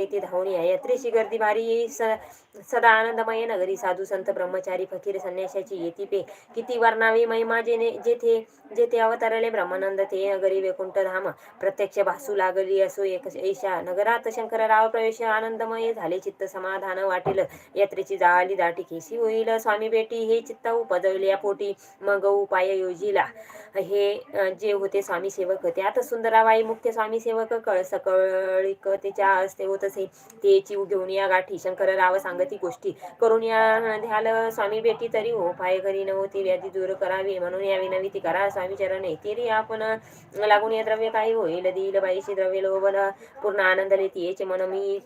येथे धावून या यात्रेची गर्दी भारी स सदा आनंदमय नगरी साधू संत ब्रह्मचारी फकीर संन्याशाची येती पे। किती वर्णावी महिमा जेने जेथे जेथे अवतरले ब्रह्मानंद ते नगरी वैकुंठ धाम। प्रत्यक्ष भासू लागली असो एक ऐशा। नगरात शंकरराव प्रवेश आनंदमय झाले चित्त समाधान वाटेल। यात्रेची जाळी दाटी केशी होईल? स्वामी बेटी हे चित्त उपजवल्या पोटी। मग उपाय योजिला। हे जे होते स्वामी सेवक त्यात सुंदराबाई मुख्य स्वामी सेवक कळ सकळिक त्याच्या हस्ते होत असे ते चिव घेऊन या गाठी. शंकरराव सांगती गोष्टी करून या ध्याल. स्वामी बेटी तरी हो. पाय घरी नव्हती व्याधी दूर करावी. म्हणून या ती करा. स्वामी चरणे तरी आपण. लागून या द्रव्य काही होईल. देईल बाईशी द्रव्य लोभन. पूर्ण आनंद लेती याचे मन. मी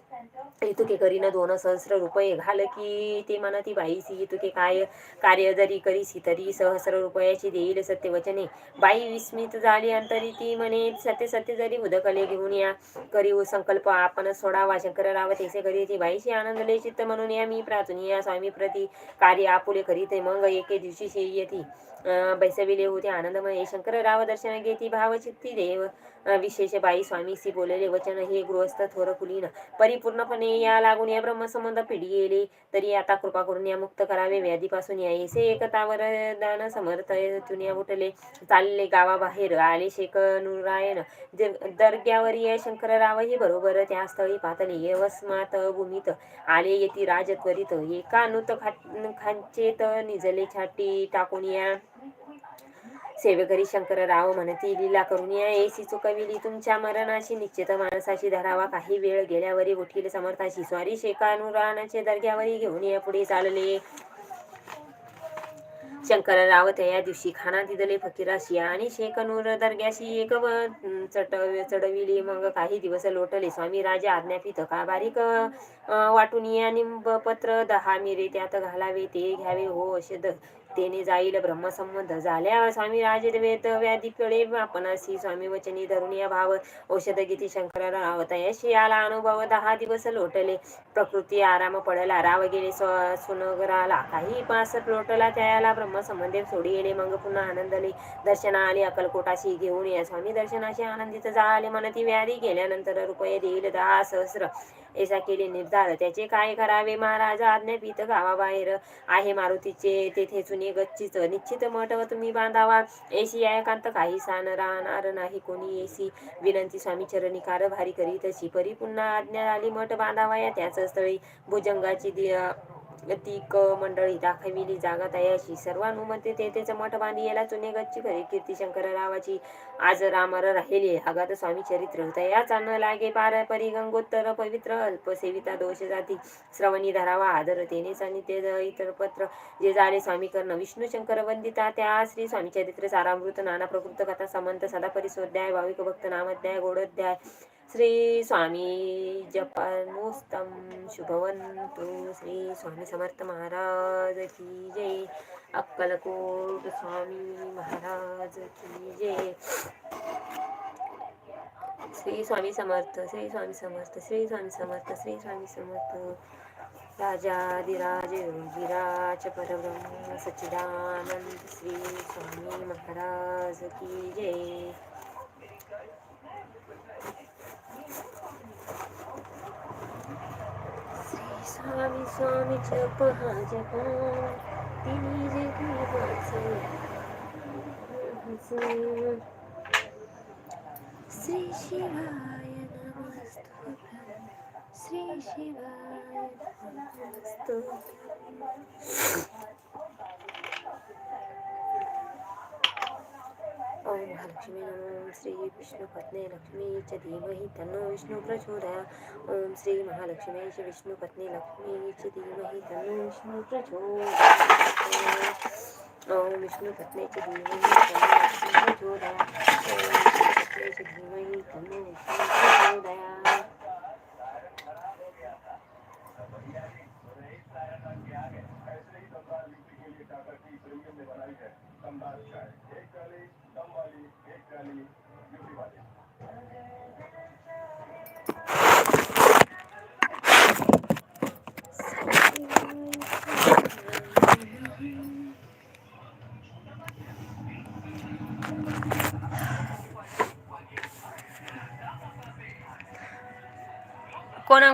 इतुके करीन दोन सहस्र रुपये. घाल की ते म्हणती बाईसी इतुके काय कार्य जरी करीसी तरी सहस्र रुपयाची देईल सत्यवचने. बाई विस्मित झाली अंतरी ती म्हणे सत्य सत्य जरी उदकले घेऊन या. करी संकल्प आपण सोडावा. शंकरराव रावत. करी ती बाईशी आनंदले चित्त म्हणून या मी प्राचून या स्वामी प्रती कार्य आपुले करीते. मग एके दिवशी शे येती बैसविले होते आनंदमय. शंकरराव दर्शन घेती भावचित्ती देव. विशेष बाई स्वामीशी बोलले वचन हे गृहस्थ थोर कुलीन. परिपूर्णपणे या लागून या ब्रह्मसंबंध पिढी गेले तरी आता कृपा करून या मुक्त करावे. व्याधीपासून या येसे एकतावर दान समर्थ चुन्या उठले. चालले गावाबाहेर आले शेख नुरायण. दर्ग्यावर या शंकररावही बरोबर. त्या स्थळी पातले यवस्मात भूमित आले येती राज त्वरित एका नुत खा- खांचेत निजले छाटी टाकून या. सेवेकरी शंकरराव म्हणती लीला करून या. एसी चुकविली तुमच्या मरणाशी. निश्चित माणसाशी धरावा. काही वेळ गेल्यावरी उठील समर्थाशी. स्वारी शेकानुराणाचे दर्ग्यावरी घेऊन या. पुढे चालले. शंकरराव या दिवशी खाना दिदले फकीराशी आणि शेकनूर दर्ग्याशी एक व चट चढविली. मग काही दिवस लोटले. स्वामी राजा आज्ञापित का बारीक वाटून या निंब पत्र दहा मिरे त्यात घालावे. ते घ्यावे हो औषध तेने जाईल ब्रह्मसंबंध. झाल्या स्वामी राजे वेद व्याधीकडे आपणाशी स्वामी वचनी धरून या भाव औषध गीती रावता येशी आला अनुभव. दहा दिवस लोटले. प्रकृती आराम पडला. राव गेले स्व- सुनगराला. काही पास लोटला. त्याला ब्रह्मसंबंध सोडी गेले मग पुन्हा आनंदले. दर्शना आली अकलकोटाशी घेऊन या. स्वामी दर्शनाशी आनंदित झाले. मनती व्याधी गेल्यानंतर रुपये देईल दहा सहस्र. ऐसा केले निर्धार त्याचे काय करावे? महाराजा आज्ञापित गावाबाहेर आहे मारुतीचे. तेथे चुने गच्चीच निश्चित मठ व तुम्ही बांधावा. ऐशी एकांत काही सान राहणार नाही. कोणी एसी विनंती स्वामी चरणी कारभारी करीत अशी. परी पुन्हा आज्ञा आली मठ बांधावा या त्याच स्थळी. भुजंगाची ती क मंडळी दाखविली जागा तयाशी सर्वानुमते तेथेच मठ बांधी याला चुने गच्ची खरी कीर्ती शंकररावाची आज रामर राहिले आगात स्वामी चरित्र तयाचा चान लागे पार परी गंगोत्तर पवित्र. अल्प सेविता दोष जाती. श्रवणी धरावा आदर तेने सानिध्य इतर पत्र. जे झाले स्वामी कर्ण. विष्णू शंकर वंदिता त्या श्री स्वामी चरित्र सारामृत नाना प्रकृत कथा समंत सदा परिस्वध्याय भाविक भक्त नामध्याय गोडोध्याय श्री स्वामी जपानुस्तम शुभवंतु श्री स्वामी समर्थ महाराज की जय. अक्कलकोट स्वामी महाराज की जय. श्री स्वामी समर्थ श्री स्वामी समर्थ श्री स्वामी समर्थ श्री स्वामी समर्थ. राजाधिराज योगिराज परब्रह्म सच्चिदानंद. श्री स्वामी महाराज की जय. ভাবি স্বামী জপ হাজব তিনি যে কি বাঁচে শ্রী শিবায় নমস্তু শ্রী শিবায় নমস্তু ওম ভালো श्री विष्णु विष्णुपत्नी लक्ष्मी च धीमहि तनो विष्णु प्रचोदया। ओम श्री महालक्ष्मी च विष्णुपत्नी लक्ष्मी च धीमहि तन्नो विष्णु प्रचोदयात् ॐ च विष्णु प्रचोदयात् ॐ च विष्णु Thank you. कोणा